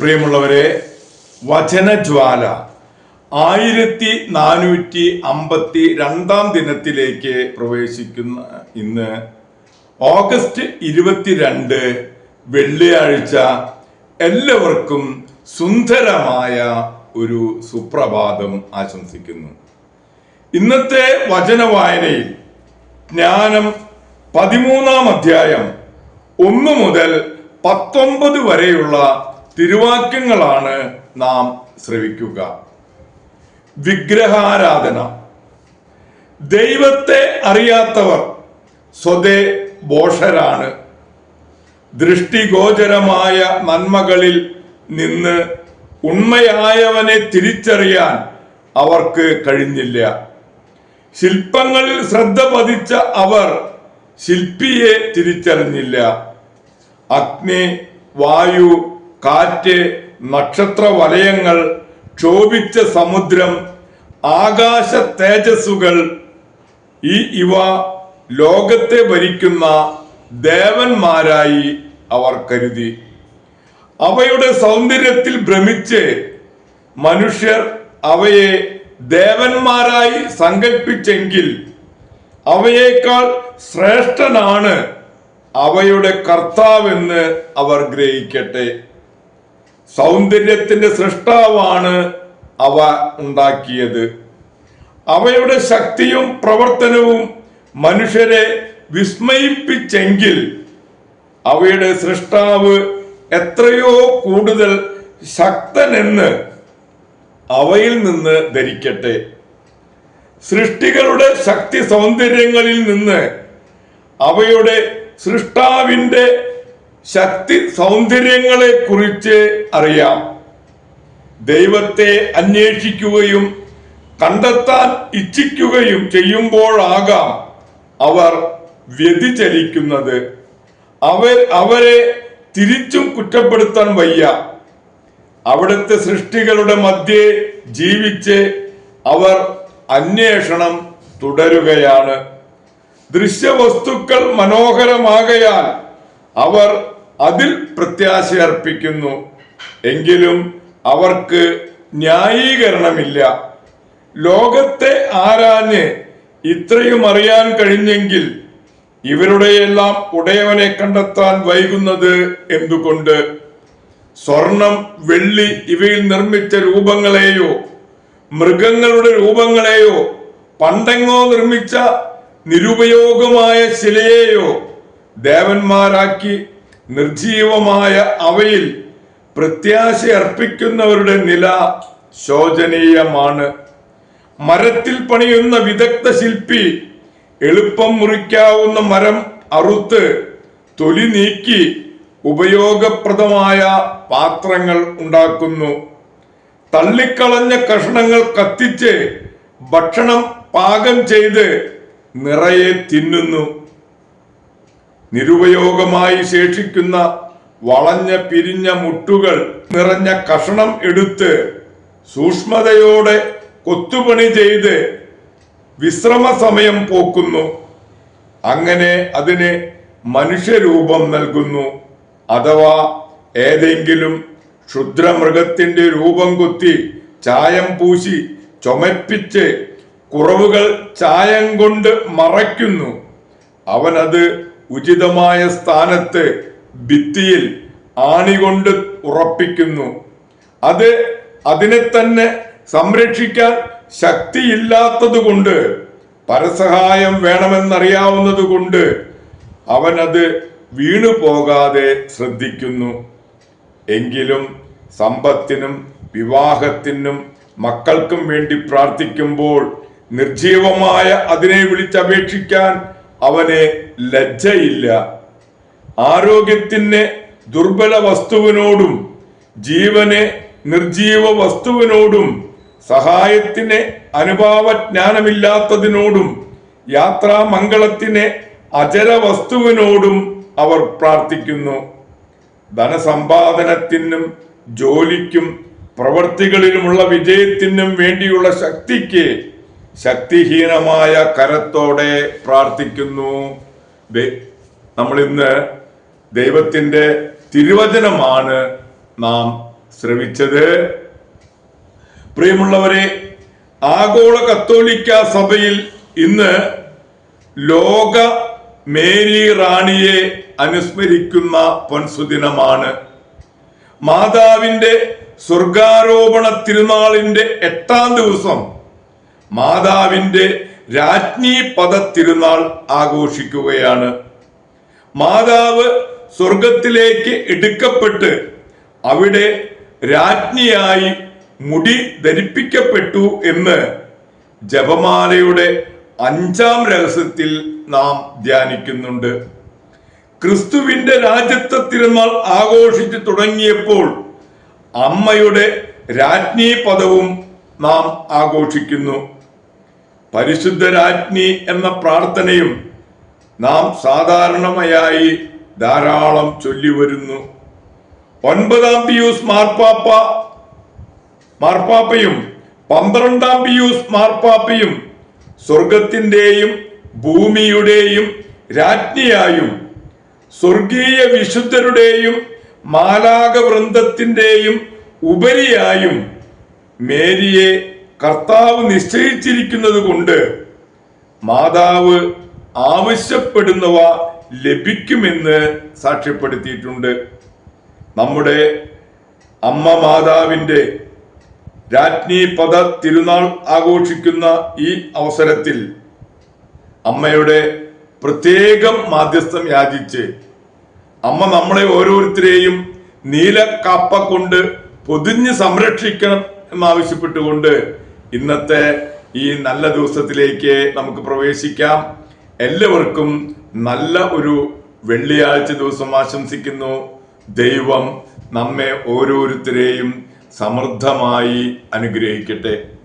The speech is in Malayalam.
പ്രിയമുള്ളവരെ വചനജ്വാല ആയിരത്തി നാനൂറ്റി അമ്പത്തി രണ്ടാം ദിനത്തിലേക്ക് പ്രവേശിക്കുന്ന ഇന്ന് ഓഗസ്റ്റ് ഇരുപത്തിരണ്ട് വെള്ളിയാഴ്ച എല്ലാവർക്കും സുന്ദരമായ ഒരു സുപ്രഭാതം ആശംസിക്കുന്നു. ഇന്നത്തെ വചന വായനയിൽ ജ്ഞാനം പതിമൂന്നാം അധ്യായം ഒന്ന് മുതൽ പത്തൊമ്പത് വരെയുള്ള തിരുവാക്യങ്ങളാണ് നാം ശ്രവിക്കുക. വിഗ്രഹാരാധന. ദൈവത്തെ അറിയാത്തവർ സ്വതേ ബോഷരാണ് ദൃഷ്ടിഗോചരമായ നന്മകളിൽ നിന്ന് ഉണ്മയായവനെ തിരിച്ചറിയാൻ അവർക്ക് കഴിഞ്ഞില്ല. ശില്പങ്ങളിൽ ശ്രദ്ധ പതിച്ച അവർ ശില്പിയെ തിരിച്ചറിഞ്ഞില്ല. അഗ്നി വായു കാറ്റ് നക്ഷത്ര വലയങ്ങൾ ക്ഷോഭിച്ച സമുദ്രം ആകാശ തേജസ്സുകൾ ഈ ഇവ ലോകത്തെ ഭരിക്കുന്ന ദേവന്മാരായി അവർ കരുതി. അവയുടെ സൗന്ദര്യത്തിൽ ഭ്രമിച്ച് മനുഷ്യർ അവയെ ദേവന്മാരായി സങ്കല്പിച്ചെങ്കിൽ അവയേക്കാൾ ശ്രേഷ്ഠനാണ് അവയുടെ കർത്താവെന്ന് അവർ ഗ്രഹിക്കട്ടെ. സൗന്ദര്യത്തിന്റെ സൃഷ്ടാവാണ് അവ ഉണ്ടാക്കിയത്. അവയുടെ ശക്തിയും പ്രവർത്തനവും മനുഷ്യരെ വിസ്മയിപ്പിച്ചെങ്കിൽ അവയുടെ സൃഷ്ടാവ് എത്രയോ കൂടുതൽ ശക്തനെന്ന് അവയിൽ നിന്ന് ധരിക്കട്ടെ. സൃഷ്ടികളുടെ ശക്തി സൗന്ദര്യങ്ങളിൽ നിന്ന് അവയുടെ സൃഷ്ടാവിന്റെ ശക്തി സൗന്ദര്യങ്ങളെ കുറിച്ച് അറിയാം. ദൈവത്തെ അന്വേഷിക്കുകയും കണ്ടെത്താൻ ഇച്ഛിക്കുകയും ചെയ്യുമ്പോഴാകാം അവർ വ്യതിചലിക്കുന്നത്. അവർ അവരെ തിരിച്ചും കുറ്റപ്പെടുത്താൻ വയ്യ. അവിടുത്തെ സൃഷ്ടികളുടെ മധ്യേ ജീവിച്ച് അവർ അന്വേഷണം തുടരുകയാണ്. ദൃശ്യവസ്തുക്കൾ മനോഹരമാകയാൽ അവർ അതിൽ പ്രത്യാശ അർപ്പിക്കുന്നു. എങ്കിലും അവർക്ക് ന്യായീകരണമില്ല. ലോകത്തെ ആരാഞ്ഞ് ഇത്രയും അറിയാൻ കഴിഞ്ഞെങ്കിൽ ഇവരുടെയെല്ലാം ഉടയവനെ കണ്ടെത്താൻ വൈകുന്നത് എന്തുകൊണ്ട്? സ്വർണം വെള്ളി ഇവയിൽ നിർമ്മിച്ച രൂപങ്ങളെയോ മൃഗങ്ങളുടെ രൂപങ്ങളെയോ പണ്ടെങ്ങോ നിർമ്മിച്ച നിരുപയോഗമായ ശിലയെയോ ദേവന്മാരാക്കി നിർജീവമായ അവയിൽ പ്രത്യാശ അർപ്പിക്കുന്നവരുടെ നില ശോചനീയമാണ്. മരത്തിൽ പണിയുന്ന വിദഗ്ധ ശില്പി എളുപ്പം മുറിക്കാവുന്ന മരം അറുത്ത് തൊലി നീക്കി ഉപയോഗപ്രദമായ പാത്രങ്ങൾ ഉണ്ടാക്കുന്നു. തള്ളിക്കളഞ്ഞ കഷണങ്ങൾ കത്തിച്ച് ഭക്ഷണം പാകം ചെയ്ത് നിറയെ തിന്നുന്നു. നിരുപയോഗമായി ശേഷിക്കുന്ന വളഞ്ഞ പിരിഞ്ഞ മുട്ടുകൾ നിറഞ്ഞ കഷണം എടുത്ത് സൂക്ഷ്മതയോടെ കൊത്തുപണി ചെയ്ത് വിശ്രമ സമയം പോക്കുന്നു. അങ്ങനെ അതിന് മനുഷ്യരൂപം നൽകുന്നു. അഥവാ ഏതെങ്കിലും ക്ഷുദ്രമൃഗത്തിന്റെ രൂപം കൊത്തി ചായം പൂശി ചുമപ്പിച്ച് കുറവുകൾ ചായം കൊണ്ട് മറയ്ക്കുന്നു. അവനത് ഉചിതമായ സ്ഥാനത്ത് ഭിത്തിയിൽ ആണികൊണ്ട് ഉറപ്പിക്കുന്നു. അത് അതിനെ തന്നെ സംരക്ഷിക്കാൻ ശക്തിയില്ലാത്തതുകൊണ്ട് പരസഹായം വേണമെന്നറിയാവുന്നത് കൊണ്ട് അവൻ അത് വീണു പോകാതെ ശ്രദ്ധിക്കുന്നു. എങ്കിലും സമ്പത്തിനും വിവാഹത്തിനും മക്കൾക്കും വേണ്ടി പ്രാർത്ഥിക്കുമ്പോൾ നിർജീവമായ അതിനെ വിളിച്ചപേക്ഷിക്കാൻ അവന് ലജ്ജയില്ല. ആരോഗ്യത്തിന് ദുർബല വസ്തുവിനോടും ജീവന് നിർജീവ വസ്തുവിനോടും സഹായത്തിന് അനുഭാവജ്ഞാനമില്ലാത്തതിനോടും യാത്രാമംഗളത്തിന് അചര വസ്തുവിനോടും അവർ പ്രാർത്ഥിക്കുന്നു. ധനസമ്പാദനത്തിനും ജോലിക്കും പ്രവൃത്തികളിലുമുള്ള വിജയത്തിനും വേണ്ടിയുള്ള ശക്തിക്ക് ശക്തിഹീനമായ കരത്തോടെ പ്രാർത്ഥിക്കുന്നു. നമ്മൾ ഇന്ന് ദൈവത്തിന്റെ തിരുവചനമാണ് നാം ശ്രവിച്ചത്. പ്രിയമുള്ളവരെ ആഗോള കത്തോലിക്ക സഭയിൽ ഇന്ന് ലോക മേരി റാണിയെ അനുസ്മരിക്കുന്ന പൊൻസുദിനമാണ്. മാതാവിന്റെ സ്വർഗാരോപണ തിരുനാളിന്റെ എട്ടാം ദിവസം മാതാവിന്റെ രാജ്ഞി പദ തിരുനാൾ ആഘോഷിക്കുകയാണ്. മാതാവ് സ്വർഗത്തിലേക്ക് എടുക്കപ്പെട്ട് അവിടെ രാജ്ഞിയായി മുടി ധരിപ്പിക്കപ്പെട്ടു എന്ന് ജപമാലയുടെ അഞ്ചാം രഹസ്യത്തിൽ നാം ധ്യാനിക്കുന്നുണ്ട്. ക്രിസ്തുവിന്റെ രാജ്യത്വ തിരുനാൾ ആഘോഷിച്ചു തുടങ്ങിയപ്പോൾ അമ്മയുടെ രാജ്ഞി പദവും നാം ആഘോഷിക്കുന്നു. പരിശുദ്ധ രാജ്ഞി എന്ന പ്രാർത്ഥനയും നാം സാധാരണമയായി ധാരാളം ചൊല്ലി വരുന്നു. ഒൻപതാം പിയൂസ് മാർപ്പാപ്പ മാർപ്പാപ്പയും പന്ത്രണ്ടാം പിയൂസ് മാർപ്പാപ്പയും സ്വർഗത്തിന്റെയും ഭൂമിയുടെയും രാജ്ഞിയായും സ്വർഗീയ വിശുദ്ധരുടെയും മാലാക വൃന്ദത്തിന്റെയും ഉപരിയായും മേരിയെ കർത്താവ് നിശ്ചയിച്ചിരിക്കുന്നത് കൊണ്ട് മാതാവ് ആവശ്യപ്പെടുന്നവ ലഭിക്കുമെന്ന് സാക്ഷ്യപ്പെടുത്തിയിട്ടുണ്ട്. നമ്മുടെ അമ്മ മാതാവിന്റെ രാജ്ഞി പദ തിരുനാൾ ആഘോഷിക്കുന്ന ഈ അവസരത്തിൽ അമ്മയുടെ പ്രത്യേകം മാധ്യസ്ഥം യാചിച്ച് അമ്മ നമ്മളെ ഓരോരുത്തരെയും നീല കാപ്പ കൊണ്ട് പൊതിഞ്ഞ് സംരക്ഷിക്കണം എന്നാവശ്യപ്പെട്ടുകൊണ്ട് ഇന്നത്തെ ഈ നല്ല ദിവസത്തിലേക്ക് നമുക്ക് പ്രവേശിക്കാം. എല്ലാവർക്കും നല്ല ഒരു വെള്ളിയാഴ്ച ദിവസം ആശംസിക്കുന്നു. ദൈവം നമ്മെ ഓരോരുത്തരെയും സമൃദ്ധമായി അനുഗ്രഹിക്കട്ടെ.